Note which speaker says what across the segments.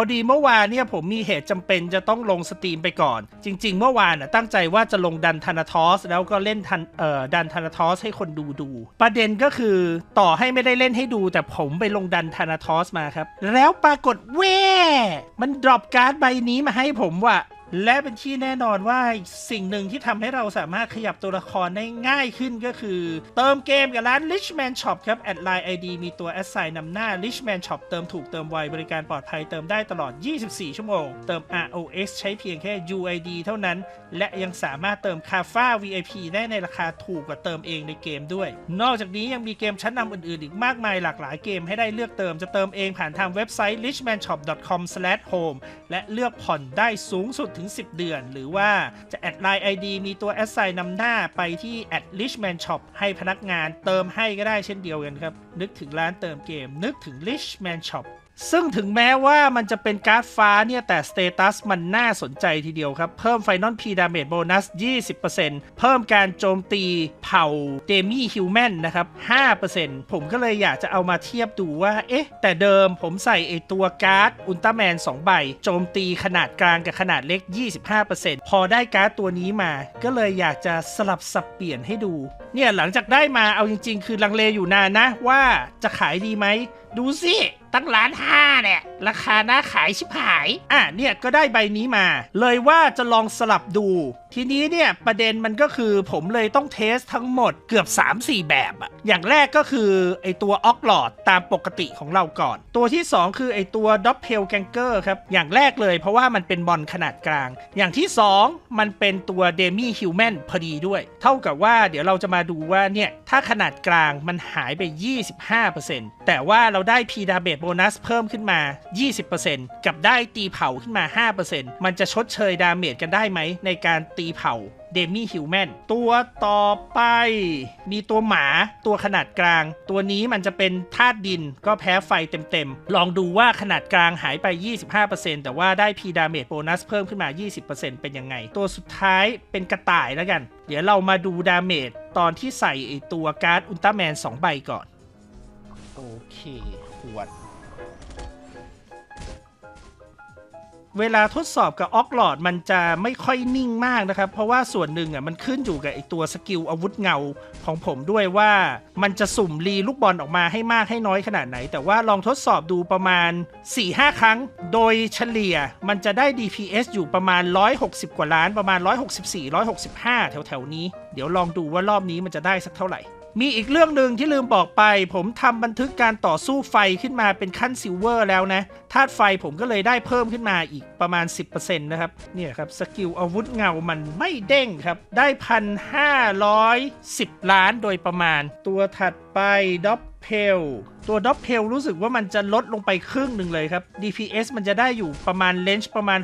Speaker 1: พอดีเมื่อวานเนี่ยผมมีเหตุจำเป็นจะต้องลงสตรีมไปก่อน จริง ๆ เมื่อวานน่ะตั้งใจว่าจะลงดันธนาทอส แล้วก็เล่นทันเอ่อดันธนาทอสให้คนดูดู ประเด็นก็คือต่อให้ไม่ได้เล่นให้ดู แต่ผมไปลงดันธนาทอสมาครับ แล้วปรากฏเว่มันดรอปการ์ดใบนี้มาให้ผมว่ะ และเป็นที่แน่นอนว่าสิ่งหนึ่งที่ทำให้เราสามารถขยับตัวละครได้ง่ายขึ้นก็คือ เติมเกมกับร้าน Richman Shop ครับแอดไลน์ ID มีตัว a s s i g n นำหน้า Richman Shop เติมถูกเติมไวบริการปลอดภัยเติมได้ตลอด 24 ชั่วโมง เติม ROX ใช้เพียงแค่ UID เท่านั้น และยังสามารถเติมคาฟ้า VIP ได้ในราคาถูกกว่าเติมเองในเกมด้วย นอกจากนี้ยังมีเกมชั้นนำอื่นๆ อีกมากมายหลากหลายเกมให้ได้เลือกเติมจะเติมเองผ่านทางเว็บไซต์ richmanshop.com/home และเลือกผ่อนได้สูงสุดถึง 10 เดือน หรือว่าจะแอดไลน์ ID มีตัวแอดไซน์นำหน้าไปที่ at richman shop ให้พนักงานเติมให้ก็ได้เช่นเดียวกันครับ นึกถึงร้านเติมเกม นึกถึง richman shop ซึ่งถึงแม้ว่ามันจะเป็นการ์ดฟ้าเนี่ย แต่สเตตัสมันน่าสนใจทีเดียวครับ เพิ่มไฟนอลพีดาเมจโบนัส 20%เพิ่มการโจมตีเผ่าเดมี่ฮิวแมนนะครับ 5%ผมก็เลยอยากจะเอามาเทียบดูว่า เอ๊ะ แต่เดิมผมใส่ไอตัวการ์ดอุลตร้าแมน 2 ใบ โจมตีขนาดกลางกับขนาดเล็ก 25%พอได้การ์ดตัวนี้มา ก็เลยอยากจะสลับสับเปลี่ยนให้ดูเนี่ยหลังจากได้มาเอาจริง ๆ คือลังเลอยู่นานนะ ว่าจะขายดีไหม ดูสิตั้งล้านห้าเนี่ยราคาน่าขายชิบหาย อะเนี่ยก็ได้ใบนี้มา เลยว่าจะลองสลับดู ทีนี้เนี่ยประเด็นมันก็คือผมเลยต้องเทสทั้งหมดเกือบ 3-4 แบบอะอย่างแรกก็คือไอตัวออกหลอดตามปกติของเราก่อน ตัวที่ 2 คือไอตัวด็อปเพลแกงเกอร์ครับ อย่างแรกเลยเพราะว่ามันเป็นบอลขนาดกลาง อย่างที่ 2 มันเป็นตัวเดมี่ฮิวแมนพอดีด้วย เท่ากับว่าเดี๋ยวเราจะมาาดูว่าเนี่ย ถ้าขนาดกลางมันหายไป 25%แต่ว่าเราได้พีดาเบตโบนัสเพิ่มขึ้นมา 20%กับได้ตีเผาขึ้นมา 5%มันจะชดเชยดาเมจกันได้ไหม ในการตีเผาเดมี่ฮิวแมนตัวต่อไป มีตัวหมาตัวขนาดกลาง ตัวนี้มันจะเป็นธาตุดินก็แพ้ไฟเต็มๆ ลองดูว่าขนาดกลางหายไป 25%แต่ว่าได้พีดาเมจโบนัสเพิ่มขึ้นมา 20%เป็นยังไง ตัวสุดท้ายเป็นกระต่ายแล้วกัน เดี๋ยวเรามาดูดาเมจ ตอนที่ใส่ตัวการ์ดอุลตร้าแมนสองใบก่อน โอเคขวด เวลาทดสอบกับออกหลอดมันจะไม่ค่อยนิ่งมากนะครับ เพราะว่าส่วนหนึ่งอะมันขึ้นอยู่กับไอตัวสกิลอาวุธเงาของผมด้วยว่ามันจะสุ่มรีลูกบอลออกมาให้มากให้น้อยขนาดไหน แต่ว่าลองทดสอบดูประมาณ 4-5 ครั้ง โดยเฉลี่ยมันจะได้ DPS อยู่ประมาณ 160 กว่าล้านประมาณ 164 165 แถวๆนี้ เดี๋ยวลองดูว่ารอบนี้มันจะได้สักเท่าไหร่ มีอีกเรื่องหนึ่งที่ลืมบอกไป ผมทำบันทึกการต่อสู้ไฟขึ้นมาเป็นขั้นซิลเวอร์แล้วนะธาตุไฟผมก็เลยได้เพิ่มขึ้นมาอีกประมาณ 10%นะครับ เนี่ยครับ สกิลอาวุธเงามันไม่เด้งครับ ได้พันห้าร้อยสิบล้านโดยประมาณตัวถัด ไปด็อปเพลตัวด็อปเพลรู้สึกว่ามันจะลดลงไปครึ่งหนึ่งเลยครับ DPS มันจะได้อยู่ประมาณเลนจ์ประมาณ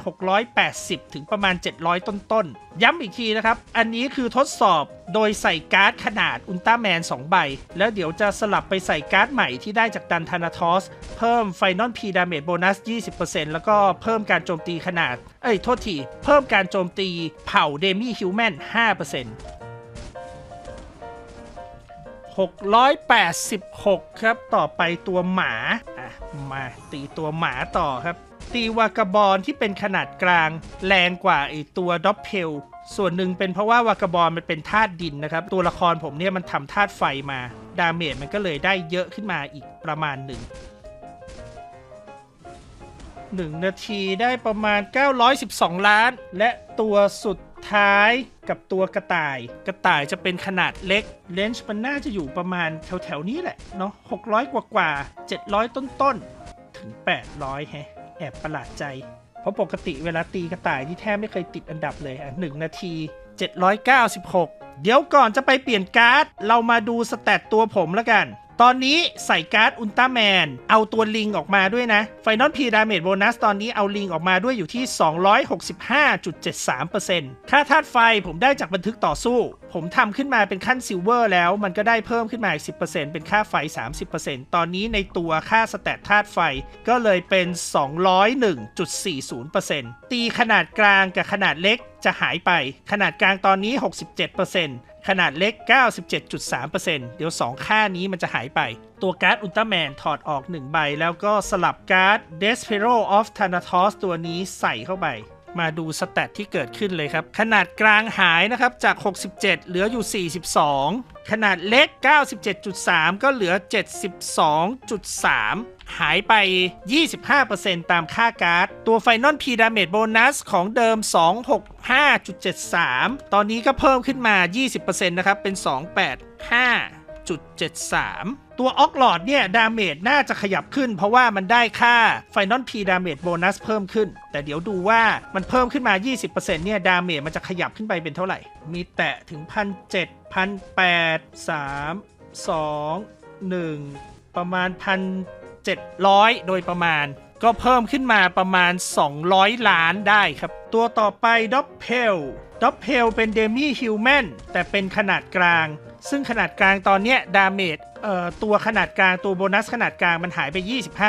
Speaker 1: 680 ถึงประมาณ 700 ต้นๆ ย้ำอีกทีนะครับ อันนี้คือทดสอบโดยใส่การ์ดขนาดอุลตร้าแมน 2 ใบ แล้วเดี๋ยวจะสลับไปใส่การ์ดใหม่ที่ได้จากดันธานาทอส เพิ่มไฟนอลพีดาเมจโบนัส 20%แล้วก็เพิ่มการโจมตีขนาด เอ้ย โทษที เพิ่มการโจมตีเผ่าเดมี่ฮิวแมน 5% 686 ครับ ต่อไปตัวหมาอะมาตีตัวหมาต่อครับ ตีวากาบอลที่เป็นขนาดกลาง แรงกว่าไอตัวด็อปเพลส่วนหนึ่งเป็นเพราะว่าวากาบอลมันเป็นธาตุดินนะครับ ตัวละครผมเนี่ยมันทำธาตุไฟมา ดาเมจมันก็เลยได้เยอะขึ้นมาอีกประมาณหนึ่ง1 นาทีได้ประมาณ 912 ล้าน และตัวสุด ท้ายกับตัวกระต่าย กระต่ายจะเป็นขนาดเล็กเลนส์มันน่าจะอยู่ประมาณแถวๆนี้แหละเนาะ600 กว่ากว่า 700 ต้นๆ ถึง 800 แฮะ แอบประหลาดใจ เพราะปกติเวลาตีกระต่ายที่แทบไม่เคยติดอันดับเลยอะ1นาที 796 เดี๋ยวก่อนจะไปเปลี่ยนการ์ด เรามาดูสแตตตัวผมแล้วกัน ตอนนี้ใส่การ์ดอุลตร้าแมน เอาตัวลิงออกมาด้วยนะไฟนอลพีดาเมจโบนัสตอนนี้เอาลิงออกมาด้วยอยู่ที่ 265.73%ค่าธาตุไฟผมได้จากบันทึกต่อสู้ ผมทำขึ้นมาเป็นขั้นซิลเวอร์แล้วมันก็ได้เพิ่มขึ้นมาอีก 10%เป็นค่าไฟ 30%ตอนนี้ในตัวค่าสแตทธาตุไฟก็เลยเป็น 201.40%ตีขนาดกลางกับขนาดเล็กจะหายไป ขนาดกลางตอนนี้ 67% ขนาดเล็ก 97.3%เดี๋ยว 2 ค่านี้มันจะหายไป ตัวการ์ดอุลตร้าแมนถอดออก 1 ใบ แล้วก็สลับการ์ด Despero of Thanatos ตัวนี้ใส่เข้าไป มาดูสแตทที่เกิดขึ้นเลยครับ ขนาดกลางหายนะครับ จาก 67 เหลืออยู่ 42 ขนาดเล็ก 97.3 ก็เหลือ 72.3 หายไป 25%ตามค่าการ์ด ตัว Final P Damage Bonus ของเดิม 265.73 ตอนนี้ก็เพิ่มขึ้นมา 20%นะครับ เป็น 285.73ตัวออกหลอดเนี่ย ดาเมจน่าจะขยับขึ้น เพราะว่ามันได้ค่า Final P Damage Bonus เพิ่มขึ้น แต่เดี๋ยวดูว่ามันเพิ่มขึ้นมา 20%เนี่ย ดาเมจมันจะขยับขึ้นไปเป็นเท่าไหร่ มีแตะถึง 1,700 1,800 3 2 1 ประมาณ 700 โดยประมาณ ก็เพิ่มขึ้นมาประมาณ 200 ล้านได้ครับ ตัวต่อไปด็อปเพลด็อปเพลเป็นเดมี่ฮิวแมนแต่เป็นขนาดกลาง ซึ่งขนาดกลางตอนเนี้ยดาเมจเอ่อตัวขนาดกลางตัวโบนัสขนาดกลางมันหายไป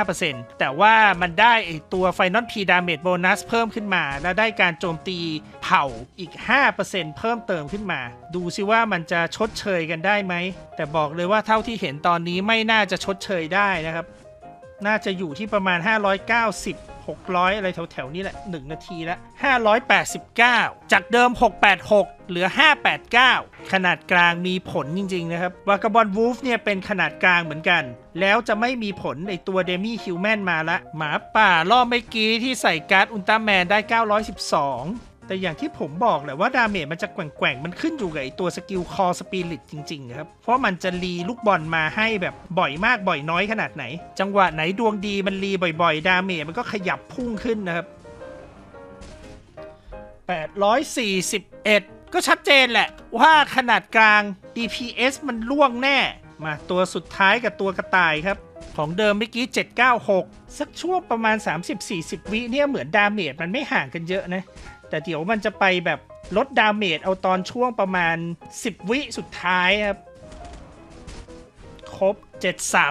Speaker 1: 25%แต่ว่ามันได้ไอตัว Final P Damage Bonus เพิ่มขึ้นมา และได้การโจมตีเผาอีก 5%เพิ่มเติมขึ้นมา ดูซิว่ามันจะชดเชยกันได้ไหม แต่บอกเลยว่าเท่าที่เห็นตอนนี้ไม่น่าจะชดเชยได้นะครับ น่าจะอยู่ที่ประมาณ 590 600 อะไรแถวๆนี้แหละ 1 นาทีละ589 จากเดิม 686 เหลือ 589 ขนาดกลางมีผลจริง ๆ นะครับวากาบอนวูฟเนี่ยเป็นขนาดกลางเหมือนกัน แล้วจะไม่มีผลในตัวเดมี่ฮิวแมนมาละ หมาป่ารอบเมื่อกี้ที่ใส่การ์ดอุลตร้าแมนได้ 912 แต่อย่างที่ผมบอกแหละว่าดาเมจมันจะแกว่งๆ มันขึ้นอยู่กับไอตัวสกิลคอสปิริตจริงๆครับ เพราะมันจะรีลูกบอลมาให้แบบบ่อยมากบ่อยน้อยขนาดไหน จังหวะไหนดวงดีมันรีบ่อยๆ ดาเมจมันก็ขยับพุ่งขึ้นนะครับ841 ก็ชัดเจนแหละ ว่าขนาดกลาง DPS มันล่วงแน่ มาตัวสุดท้ายกับตัวกระต่ายครับ ของเดิมเมื่อกี้ 796 สักช่วงประมาณ 30-40 วิเนี่ยเหมือนดาเมจมันไม่ห่างกันเยอะนะ แต่เดี๋ยวมันจะไปแบบลดดาเมจเอาตอนช่วงประมาณ 10 วิสุดท้ายครับ ครบ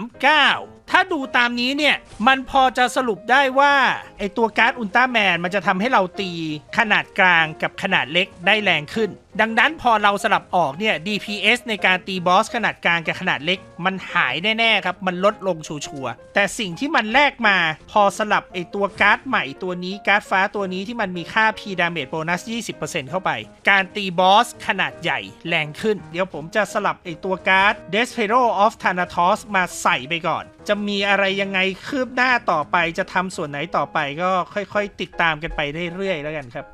Speaker 1: 739 ถ้าดูตามนี้เนี่ย มันพอจะสรุปได้ว่า ไอตัวการ์ดอุลตร้าแมนมันจะทำให้เราตีขนาดกลางกับขนาดเล็กได้แรงขึ้น ดังนั้นพอเราสลับออกเนี่ย DPS ในการตีบอสขนาดกลางกับขนาดเล็ก มันหายแน่ๆครับ มันลดลงชัวร์ๆแต่สิ่งที่มันแลกมาพอสลับไอตัวการ์ดใหม่ตัวนี้การ์ดฟ้าตัวนี้ที่มันมีค่า P damage bonus 20%เข้าไป การตีบอสขนาดใหญ่แรงขึ้น เดี๋ยวผมจะสลับไอตัวการ์ด Despero of Thanatos มาใส่ไปก่อน จะมีอะไรยังไงคืบหน้าต่อไปจะทำส่วนไหนต่อไปก็ค่อยๆ ติดตามกันไปเรื่อยๆแล้วกันครับ